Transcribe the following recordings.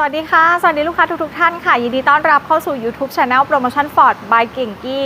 สวัสดีค่ะ สวัสดีลูกค้าทุกๆท่านค่ะ ยินดีต้อนรับเข้าสู่ YouTube Channel Promotion Ford by เก่งกี้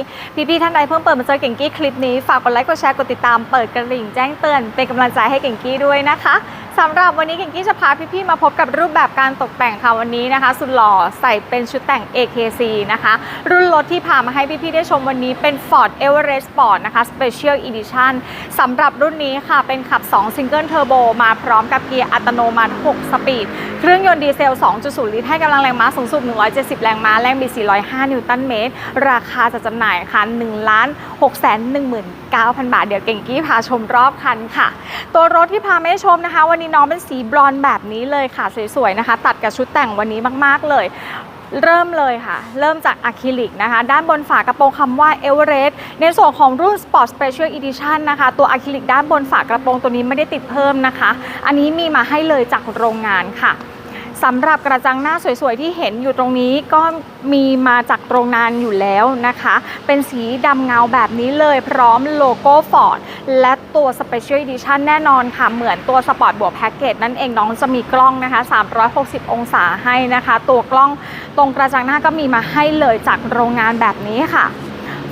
พี่ๆท่านใดเพิ่มเปิดมาเจอเก่งกี้คลิปนี้ ฝากกดไลค์ กดแชร์ กดติดตาม เปิดกระดิ่งแจ้งเตือน เป็นกำลังใจให้เก่งกี้ด้วยนะคะ สำหรับวันนี้เก่งกี้จะพาพี่ๆมาพบกับรูปแบบการตกแต่งค่ะวันนี้นะคะ สุดหล่อใส่เป็นชุดแต่ง AKC นะคะ รุ่นรถที่พามาให้พี่ๆได้ชมวันนี้เป็น Ford Everest Sport นะคะ Special Edition สำหรับรุ่นนี้ค่ะเป็นขับ 2 Single Turbo มาพร้อมกับเกียร์อัตโนมัติ 6 สปีด เครื่องยนต์ดีเซล 2.0 ลิตรให้กำลังแรงม้าสูงสุด 170 แรงม้าแรงบิด405 นิวตันเมตร ราคาจะจำหน่ายค่ะ1ล้าน6 1 9 0 0 0 9,000 บาท เดี๋ยวเก่งกี้พาชมรอบคันค่ะ ตัวรถที่พาไม่ชมนะคะ วันนี้น้องเป็นสีบรอนซ์แบบนี้เลยค่ะ สวยๆนะคะ ตัดกับชุดแต่งวันนี้มากๆเลยเริ่มเลยค่ะ เริ่มจากอะคริลิกนะคะ ด้านบนฝากระโปรงคำว่า e v e r e s t ในส่วนของรุ่น Sport Special Edition นะคะ ตัวอะคริลิกด้านบนฝากระโปรงตัวนี้ไม่ได้ติดเพิ่มนะคะ อันนี้มีมาให้เลยจากโรงงานค่ะ สำหรับกระจังหน้าสวยๆที่เห็นอยู่ตรงนี้ก็มีมาจากโรงงานอยู่แล้วนะคะ เป็นสีดำเงาแบบนี้เลยพร้อมโลโก้ Ford และตัว Special Edition แน่นอนค่ะ เหมือนตัว Sport บวกแพ็กเกจนั่นเองน้องจะมีกล้องนะคะ 360 องศาให้นะคะ ตัวกล้องตรงกระจังหน้าก็มีมาให้เลยจากโรงงานแบบนี้ค่ะ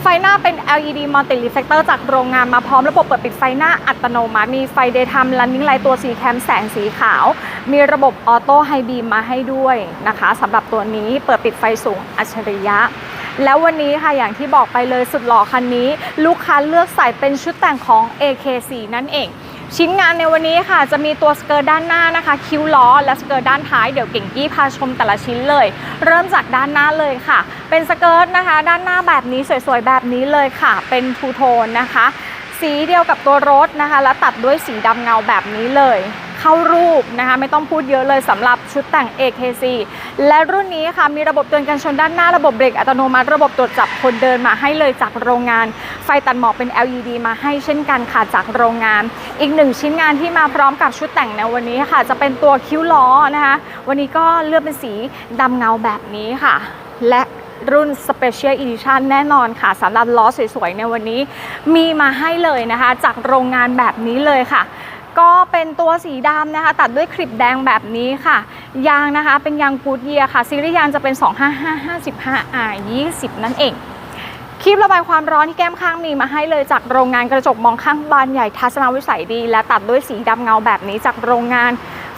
ไฟหน้าเป็น LED Multi Reflector จากโรงงานมาพร้อมระบบเปิดปิดไฟหน้าอัตโนมัติ มีไฟ Daytime Running Light ตัวสีแคมแสงสีขาว มีระบบออโต้ไฮบีมมาให้ด้วยนะคะสำหรับตัวนี้เปิดปิดไฟสูงอัจฉริยะแล้ววันนี้ค่ะอย่างที่บอกไปเลยสุดหล่อคันนี้ ลูกค้าเลือกใส่เป็นชุดแต่งของ AKC นั่นเอง ชิ้นงานในวันนี้ค่ะ จะมีตัวสเกิร์ตด้านหน้านะคะ คิ้วล้อ และสเกิร์ตด้านท้ายเดี๋ยวเก่งกี้พาชมแต่ละชิ้นเลย เริ่มจากด้านหน้าเลยค่ะ เป็นสเกิร์ตนะคะ ด้านหน้าแบบนี้สวยๆแบบนี้เลยค่ะ เป็นทูโทนนะคะ สีเดียวกับตัวรถนะคะ แล้วตัดด้วยสีดำเงาแบบนี้เลย เข้ารูปนะคะไม่ต้องพูดเยอะเลยสำหรับชุดแต่ง AKC และรุ่นนี้ค่ะมีระบบเตือนกันชนด้านหน้าระบบเบรกอัตโนมัติระบบตรวจจับคนเดินมาให้เลยจากโรงงาน ไฟตัดหมอกเป็น LED มาให้เช่นกันค่ะจากโรงงาน อีกหนึ่งชิ้นงานที่มาพร้อมกับชุดแต่งในวันนี้ค่ะ จะเป็นตัวคิ้วล้อนะคะวันนี้ก็เลือกเป็นสีดำเงาแบบนี้ค่ะ และรุ่น Special Edition แน่นอนค่ะสำหรับล้อสวยๆ ในวันนี้ มีมาให้เลยนะคะ จากโรงงานแบบนี้เลยค่ะ ก็เป็นตัวสีดำนะคะ ตัดด้วยคลิปแดงแบบนี้ค่ะ ยางนะคะเป็นยางกูดเยียค่ะซีรีส์ยางจะเป็น 255 55 R 20 นั่นเองคลิประบายความร้อนที่แก้มข้างมีมาให้เลยจากโรงงานกระจกมองข้างบานใหญ่ทัศนวิสัยดี และตัดด้วยสีดำเงาแบบนี้จากโรงงาน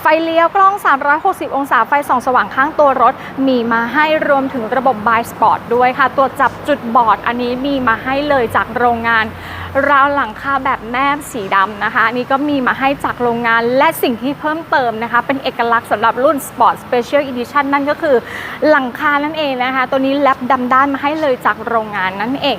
ไฟเลี้ยวกล้อง 360 องศาไฟส่องสว่างข้างตัวรถ มีมาให้รวมถึงระบบ by spot ด้วยค่ะ ตัวจับจุดบอดอันนี้มีมาให้เลยจากโรงงาน ราวหลังคาแบบแนบสีดำนะคะนนี้ก็มีมาให้จากโรงงานและสิ่งที่เพิ่มเติมนะคะ เป็นเอกลักษณ์สำหรับรุ่น Sport Special Edition นั่นก็คือหลังคานั่นเองนะคะ ตัวนี้แลบดำด้านมาให้เลยจากโรงงานนั่นเอง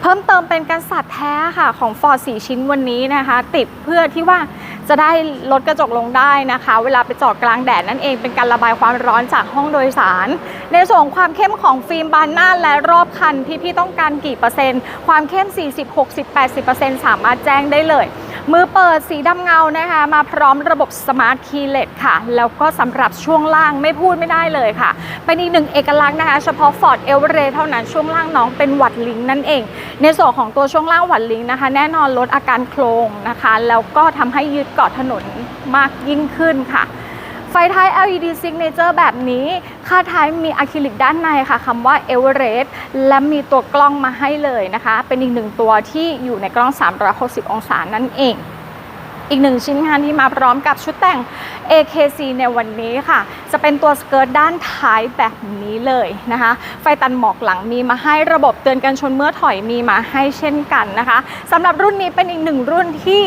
เพิ่มเติมเป็นกันสัตว์แท้ค่ะของ Ford 4ชิ้นวันนี้นะคะ ติดเพื่อที่ว่า จะได้ลดกระจกลงได้นะคะ เวลาไปจอดกลางแดดนั่นเองเป็นการระบายความร้อนจากห้องโดยสาร ในส่วนความเข้มของฟิล์มบานหน้าและรอบคันที่พี่ต้องการกี่เปอร์เซ็นต์ ความเข้ม 40 60 80สามารถแจ้งได้เลย มือเปิดสีดำเงานะคะ มาพร้อมระบบสมาร์ทคีย์เลสค่ะ แล้วก็สำหรับช่วงล่างไม่พูดไม่ได้เลยค่ะ เป็นอีกหนึ่งเอกลักษณ์นะคะ เฉพาะ Ford e v e r e s t เท่านั้นช่วงล่างน้องเป็นวัดลิงนั่นเอง ในส่วนของตัวช่วงล่างวัดลิงนะคะ แน่นอนลดอาการโครงนะคะ แล้วก็ทำให้ยืดเกาะถนนมากยิ่งขึ้นค่ะ ไฟท้าย LED Signature แบบนี้ ค่าท้ายมีอะคริลิกด้านในค่ะคำว่า Everest และมีตัวกล้องมาให้เลยนะคะ เป็นอีกหนึ่งตัวที่อยู่ในกล้อง 360 องศานั่นเองอีกหนึ่งชิ้นงานที่มาพร้อมกับชุดแต่ง AKC ในวันนี้ค่ะ จะเป็นตัวสเกิร์ตด้านท้ายแบบนี้เลยนะคะ ไฟตันหมอกหลังมีมาให้ระบบเตือนกันชนเมื่อถอยมีมาให้เช่นกันนะคะสำหรับรุ่นนี้เป็นอีกหนึ่งรุ่นที่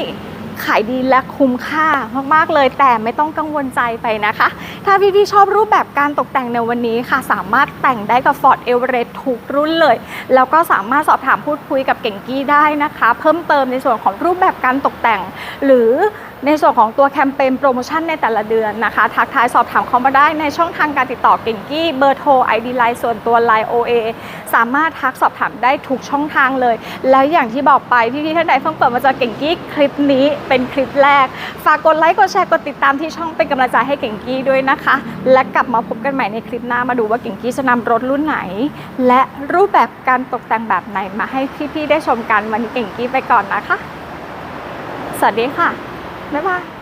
ขายดีและคุ้มค่ามากๆเลยแต่ไม่ต้องกังวลใจไปนะคะ ถ้าพี่ๆชอบรูปแบบการตกแต่งในวันนี้ค่ะ สามารถแต่งได้กับ Ford Everest ทุกรุ่นเลย แล้วก็สามารถสอบถามพูดคุยกับเก่งกี้ได้นะคะ เพิ่มเติมในส่วนของรูปแบบการตกแต่ง หรือในส่วนของตัวแคมเปญโปรโมชั่นในแต่ละเดือนนะคะ ทักทายสอบถามเข้ามาได้ในช่องทางการติดต่อเก่งกี้เบอร์โทร ID ไลน์ส่วนตัว Line OA สามารถทักสอบถามได้ทุกช่องทางเลย แล้วอย่างที่บอกไปพี่ๆท่านใดเพิ่งเปิดมาเจอเก่งกี้คลิปนี้เป็นคลิปแรก ฝากกดไลค์กดแชร์กดติดตามที่ช่องเป็นกำลังใจให้เก่งกี้ด้วยนะคะ และกลับมาพบกันใหม่ในคลิปหน้ามาดูว่าเก่งกี้จะนำรถรุ่นไหน และรูปแบบการตกแต่งแบบไหนมาให้พี่ๆได้ชมกันวันนี้เก่งกี้ไปก่อนนะคะ สวัสดีค่ะ บ๊ายบาย